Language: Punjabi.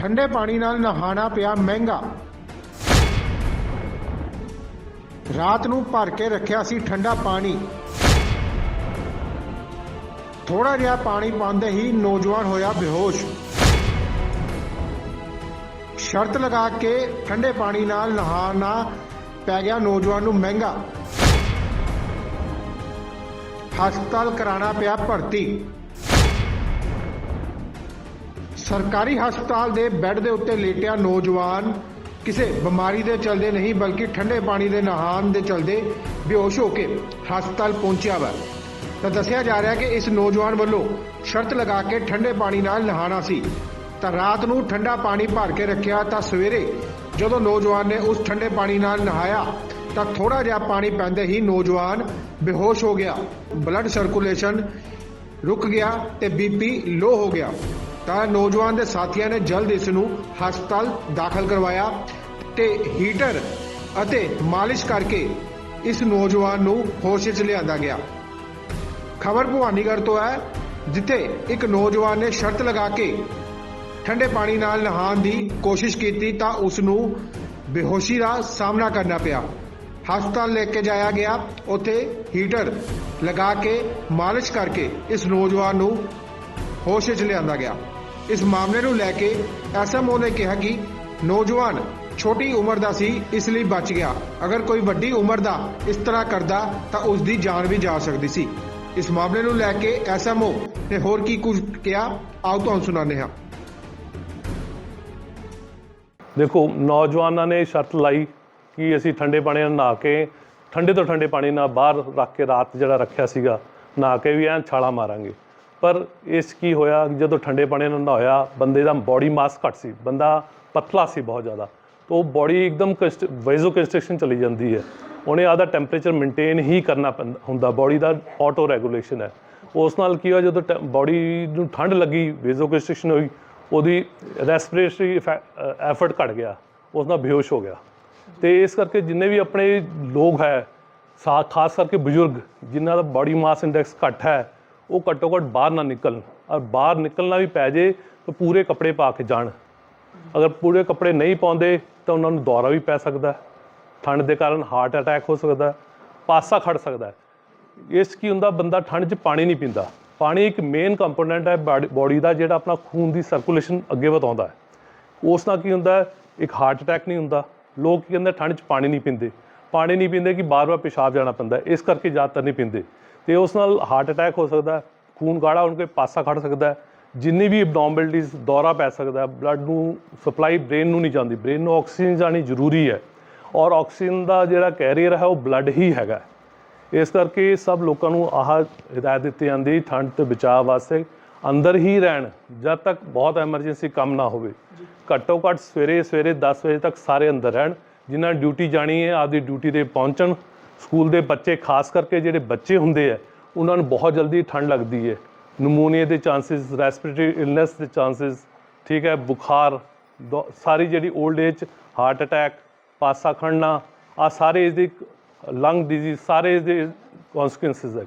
ਠੰਡੇ ਪਾਣੀ ਨਾਲ ਨਹਾਣਾ ਪਿਆ ਮਹਿੰਗਾ। ਰਾਤ ਨੂੰ ਭਰ ਕੇ ਰੱਖਿਆ ਸੀ ਠੰਡਾ ਪਾਣੀ। ਥੋੜਾ ਜਿਹਾ ਪਾਣੀ ਪਾਉਂਦੇ ਹੀ ਨੌਜਵਾਨ ਹੋਇਆ ਬੇਹੋਸ਼। ਸ਼ਰਤ ਲਗਾ ਕੇ ਠੰਡੇ ਪਾਣੀ ਨਾਲ ਨਹਾਣਾ ਪੈ ਗਿਆ ਨੌਜਵਾਨ ਨੂੰ ਮਹਿੰਗਾ। ਹਸਪਤਾਲ ਕਰਾਣਾ ਪਿਆ ਭਰਤੀ। ਸਰਕਾਰੀ ਹਸਪਤਾਲ ਦੇ ਬੈੱਡ ਦੇ ਉੱਤੇ ਲੇਟਿਆ ਨੌਜਵਾਨ। ਕਿਸੇ ਬਿਮਾਰੀ ਦੇ ਚਲਦੇ ਨਹੀਂ, ਬਲਕਿ ਠੰਡੇ ਪਾਣੀ ਦੇ ਨਹਾਣ ਦੇ ਚਲਦੇ ਬੇਹੋਸ਼ ਹੋ ਕੇ ਹਸਪਤਾਲ ਪਹੁੰਚਿਆ ਵਾ। ਤਾਂ ਦੱਸਿਆ ਜਾ ਰਿਹਾ ਕਿ ਇਸ ਨੌਜਵਾਨ ਵੱਲੋਂ ਸ਼ਰਤ ਲਗਾ ਕੇ ਠੰਡੇ ਪਾਣੀ ਨਾਲ ਨਹਾਣਾ ਸੀ। ਤਾਂ ਰਾਤ ਨੂੰ ਠੰਡਾ ਪਾਣੀ ਭਰ ਕੇ ਰੱਖਿਆ, ਤਾਂ ਸਵੇਰੇ ਜਦੋਂ ਨੌਜਵਾਨ ਨੇ ਉਸ ਠੰਡੇ ਪਾਣੀ ਨਾਲ ਨਹਾਇਆ, ਤਾਂ ਥੋੜਾ ਜਿਹਾ ਪਾਣੀ ਪੈਂਦੇ ਹੀ ਨੌਜਵਾਨ ਬੇਹੋਸ਼ ਹੋ ਗਿਆ। ਬਲੱਡ ਸਰਕੂਲੇਸ਼ਨ ਰੁਕ ਗਿਆ ਤੇ ਬੀਪੀ ਲੋ ਹੋ ਗਿਆ। ਤਾਂ ਨੌਜਵਾਨ ਦੇ ਸਾਥੀਆਂ ਨੇ ਜਲਦ ਇਸ ਨੂੰ ਹਸਪਤਾਲ ਦਾਖਲ ਕਰਵਾਇਆ ਤੇ ਹੀਟਰ ਅਤੇ ਮਾਲਿਸ਼ ਕਰਕੇ ਇਸ ਨੌਜਵਾਨ ਨੂੰ ਹੋਸ਼ ਵਿੱਚ ਲਿਆਂਦਾ ਗਿਆ। ਖਬਰ ਭਵਾਨੀਗੜ੍ਹ ਤੋਂ ਹੈ, ਜਿੱਥੇ ਇੱਕ ਨੌਜਵਾਨ ਨੇ ਸ਼ਰਤ ਲਗਾ ਕੇ ਠੰਡੇ ਪਾਣੀ ਨਾਲ ਨਹਾਉਣ ਦੀ ਕੋਸ਼ਿਸ਼ ਕੀਤੀ ਤਾਂ ਉਸ ਨੂੰ ਬੇਹੋਸ਼ੀ ਦਾ ਸਾਹਮਣਾ ਕਰਨਾ ਪਿਆ। ਹਸਪਤਾਲ ਲੈ ਕੇ ਜਾਇਆ ਗਿਆ। ਉੱਥੇ ਹੀਟਰ ਲਗਾ ਕੇ ਮਾਲਿਸ਼ ਕਰਕੇ ਇਸ ਨੌਜਵਾਨ ਨੂੰ ਹੋਸ਼ ਵਿੱਚ ਲਿਆਂਦਾ ਗਿਆ। ਇਸ ਮਾਮਲੇ ਨੂੰ ਲੈ ਕੇ ਐਸਐਮਓ ਨੇ ਕਿਹਾ ਕਿ ਨੌਜਵਾਨ ਛੋਟੀ ਉਮਰ ਦਾ ਸੀ, ਇਸ ਲਈ ਬਚ ਗਿਆ। ਅਗਰ ਕੋਈ ਵੱਡੀ ਉਮਰ ਦਾ ਇਸ ਤਰ੍ਹਾਂ ਕਰਦਾ, ਤਾਂ ਉਸ ਦੀ ਜਾਨ ਵੀ ਜਾ ਸਕਦੀ ਸੀ। ਇਸ ਮਾਮਲੇ ਨੂੰ ਲੈ ਕੇ ਐਸਐਮਓ ਨੇ ਹੋਰ ਕੀ ਕੁਝ ਕਿਹਾ? ਆਓ ਤੁਹਾਨੂੰ ਸੁਣਾਉਂਦੇ ਹਾਂ। ਦੇਖੋ, ਨੌਜਵਾਨਾਂ ਨੇ ਸ਼ਰਤ ਲਾਈ ਕਿ ਅਸੀਂ ਠੰਡੇ ਪਾਣੀ ਨਾਲ ਨਹਾ ਕੇ, ਠੰਡੇ ਤੋਂ ਠੰਡੇ ਪਾਣੀ ਨਾਲ ਬਾਹਰ ਰੱਖ ਕੇ ਰਾਤ ਜਿਹੜਾ ਰੱਖਿਆ ਸੀਗਾ, ਨਹਾ ਕੇ ਵੀ ਐਨ ਛਾਲਾ ਮਾਰਾਂਗੇ। ਪਰ ਇਸ ਕੀ ਹੋਇਆ? ਜਦੋਂ ਠੰਡੇ ਪਾਣੀ ਨਾਲ ਨਹਾਇਆ ਬੰਦੇ ਦਾ ਬਾਡੀ ਮਾਸ ਘੱਟ ਸੀ। ਬੰਦਾ ਪਤਲਾ ਸੀ ਬਹੁਤ ਜ਼ਿਆਦਾ। ਤਾਂ ਉਹ ਬਾਡੀ ਇੱਕਦਮ ਵੈਜ਼ੋ ਕੰਸਟ੍ਰਕਸ਼ਨ ਚਲੀ ਜਾਂਦੀ ਹੈ। ਉਹਨੇ ਆਦਾ ਟੈਂਪਰੇਚਰ ਮੇਨਟੇਨ ਹੀ ਕਰਨਾ ਪੈਂਦਾ- ਹੁੰਦਾ। ਬਾਡੀ ਦਾ ਆਟੋ ਰੈਗੂਲੇਸ਼ਨ ਹੈ। ਉਸ ਨਾਲ ਕੀ ਹੋਇਆ? ਜਦੋਂ ਬਾਡੀ ਨੂੰ ਠੰਡ ਲੱਗੀ ਵੈਜ਼ੋ ਕੰਸਟ੍ਰਕਸ਼ਨ ਹੋਈ, ਉਹਦੀ ਰੈਸਪੀਰੇਟਰੀ ਐਫਰਟ ਘਟ ਗਿਆ। ਉਸ ਨਾਲ ਬੇਹੋਸ਼ ਹੋ ਗਿਆ। ਤੇ ਇਸ ਕਰਕੇ ਜਿੰਨੇ ਵੀ ਆਪਣੇ ਲੋਕ ਹੈ, ਸਾ ਖਾਸ ਕਰਕੇ ਬਜ਼ੁਰਗ, ਜਿਨ੍ਹਾਂ ਦਾ ਬਾਡੀ ਮਾਸ ਇੰਡੈਕਸ ਘੱਟ ਹੈ ਉਹ ਘੱਟੋ ਘੱਟ ਬਾਹਰ ਨਾ ਨਿਕਲਣ ਔਰ ਬਾਹਰ ਨਿਕਲਣਾ ਵੀ ਪੈ ਜੇ ਤਾਂ ਪੂਰੇ ਕੱਪੜੇ ਪਾ ਕੇ ਜਾਣ। ਅਗਰ ਪੂਰੇ ਕੱਪੜੇ ਨਹੀਂ ਪਾਉਂਦੇ ਤਾਂ ਉਹਨਾਂ ਨੂੰ ਦੌਰਾ ਵੀ ਪੈ ਸਕਦਾ ਠੰਡ ਦੇ ਕਾਰਨ ਹਾਰਟ ਅਟੈਕ ਹੋ ਸਕਦਾ ਪਾਸਾ ਖੜ ਸਕਦਾ ਹੈ। ਇਸ ਕੀ ਹੁੰਦਾ, ਬੰਦਾ ਠੰਡ 'ਚ ਪਾਣੀ ਨਹੀਂ ਪੀਂਦਾ। ਪਾਣੀ ਇੱਕ ਮੇਨ ਕੰਪੋਨੈਂਟ ਹੈ ਬਾਡੀ ਦਾ ਜਿਹੜਾ ਆਪਣਾ ਖੂਨ ਦੀ ਸਰਕੂਲੇਸ਼ਨ ਅੱਗੇ ਵਧਾਉਂਦਾ ਹੈ। ਉਸ ਨਾਲ ਕੀ ਹੁੰਦਾ ਇੱਕ ਹਾਰਟ ਅਟੈਕ ਨਹੀਂ ਹੁੰਦਾ। ਲੋਕ ਕੀ ਕਹਿੰਦੇ, ਠੰਡ 'ਚ ਪਾਣੀ ਨਹੀਂ ਪੀਂਦੇ। ਪਾਣੀ ਨਹੀਂ ਪੀਂਦੇ ਕਿ ਬਾਰ-ਬਾਰ ਪਿਸ਼ਾਬ ਜਾਣਾ ਪੈਂਦਾ ਇਸ ਕਰਕੇ ਜ਼ਿਆਦਾਤਰ ਨਹੀਂ ਪੀਂਦੇ। ਤੇ ਉਸ ਨਾਲ ਹਾਰਟ ਅਟੈਕ ਹੋ ਸਕਦਾ ਖੂਨ ਗਾੜਾ ਉਹਨਾਂ ਕੇ ਪਾਸਾ ਖੜ ਸਕਦਾ ਜਿੰਨੀ ਵੀ ਐਬਨੋਰਮੈਲਿਟੀਜ਼ ਦੌਰਾ ਪੈ ਸਕਦਾ ਬਲੱਡ ਨੂੰ ਸਪਲਾਈ ਬ੍ਰੇਨ ਨੂੰ ਨਹੀਂ ਜਾਂਦੀ ਬ੍ਰੇਨ ਨੂੰ ਆਕਸੀਜਨ ਜਾਣੀ ਜ਼ਰੂਰੀ ਹੈ ਔਰ ਆਕਸੀਜਨ ਦਾ ਜਿਹੜਾ ਕੈਰੀਅਰ ਹੈ ਉਹ ਬਲੱਡ ਹੀ ਹੈਗਾ ਇਸ ਕਰਕੇ ਸਭ ਲੋਕਾਂ ਨੂੰ ਆਹ ਹਦਾਇਤ ਦਿੱਤੀ ਜਾਂਦੀ ਠੰਡ ਤੋਂ ਬਚਾਅ ਵਾਸਤੇ ਅੰਦਰ ਹੀ ਰਹਿਣ, ਜਦ ਤੱਕ ਬਹੁਤ ਐਮਰਜੈਂਸੀ ਕੰਮ ਨਾ ਹੋਵੇ। ਘੱਟੋ ਘੱਟ ਸਵੇਰੇ ਸਵੇਰੇ 10 ਵਜੇ ਤੱਕ ਸਾਰੇ ਅੰਦਰ ਰਹਿਣ, ਜਿਨ੍ਹਾਂ ਡਿਊਟੀ ਜਾਣੀ ਹੈ, ਆਪਦੀ ਡਿਊਟੀ ਤੇ ਪਹੁੰਚਣ ਸਕੂਲ ਦੇ ਬੱਚੇ, ਖਾਸ ਕਰਕੇ ਜਿਹੜੇ ਬੱਚੇ ਹੁੰਦੇ ਆ, ਉਹਨਾਂ ਨੂੰ ਬਹੁਤ ਜਲਦੀ ਠੰਡ ਲੱਗਦੀ ਹੈ ਨਮੂਨੀਆ ਦੇ ਚਾਂਸਸ ਰੈਸਪੀਰੇਟਰੀ ਇਲਨੈਸ ਦੇ ਚਾਂਸਸ, ਠੀਕ ਹੈ, ਬੁਖਾਰ, ਦੋ- ਸਾਰੀ ਜਿਹੜੀ 올ਡ ਏਜ ਹਾਰਟ ਅਟੈਕ ਪਾਸਾ ਖੜਨਾ ਆ ਸਾਰੇ ਇਸ ਦੀ ਲੰਗ ਡਿਜ਼ੀਜ਼ ਸਾਰੇ ਇਸ ਦੇ ਕਨਸੀਕੁਐਂਸਸ ਹੈਗੇ।